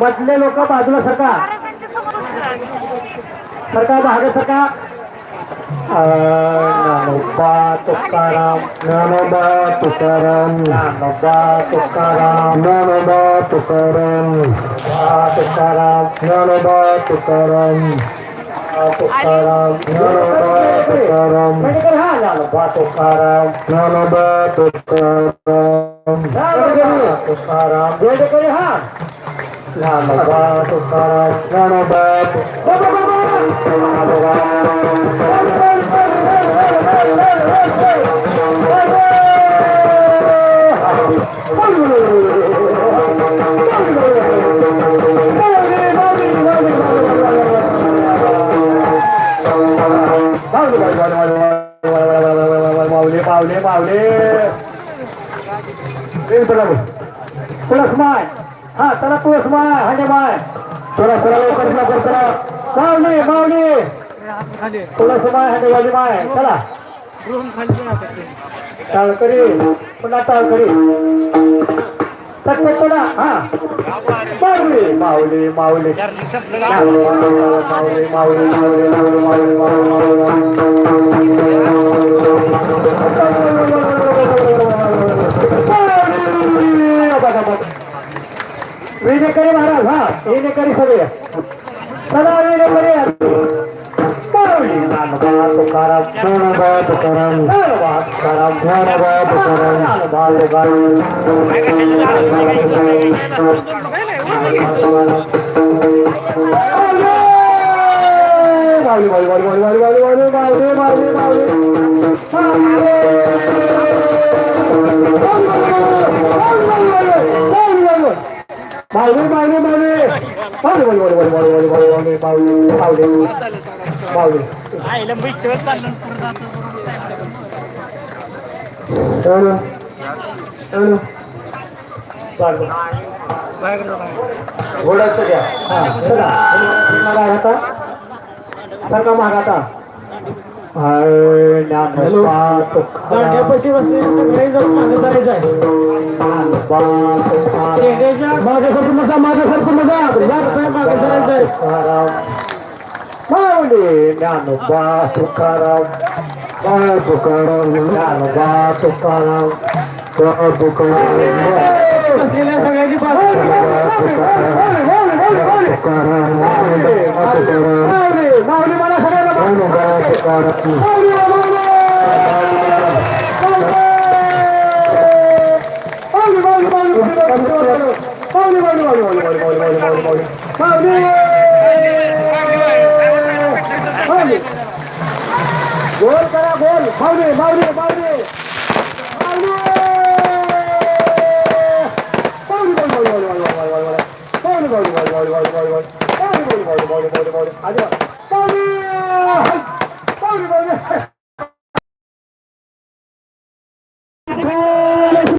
मधले लोक बाजूला सरका सरका बाहेर सरका नानोबा तुकाराम नानोबा तुकाराम नानोबा तुकाराम नानोबा तुकाराम तुकाराम नानोबा तुकाराम Tukaram, tukaram, ज्ञानदा तुकाराम ज्ञानदा पावले पावले पावले माय. माऊले माय हा चला तुळस माय हांडे माय चला चला लवकर लवकर चला. माऊली माऊली तुळस माय हांडे वाली माय चला. टाळकरी पुन्हा टाळकरी सत्य पुन्हा हा. माऊली माऊली माऊली माऊली माऊली माऊली माऊली माऊली येणेकरी महाराज हा येणे येणेकरी सगळे. सदा येणे करे माऊली माऊली माऊली माऊली माऊली माऊली माऊली माऊली माऊली माऊली घोड्याचं घ्या. आता. सरका मागा आता. दांड्यापाशी बसलेले सगळे जण मागे चालायचं आहे mata ser comandado, vai ser mata ser exército. Vai no bato, caral. Vai pro caral, no bato, caral. Vai pro caral. Vai pro caral. Vai pro caral. Vai pro caral. Vai pro caral. Vai pro caral. Vai pro caral. গোল করা গোল মারবে মারবে মারবে আজ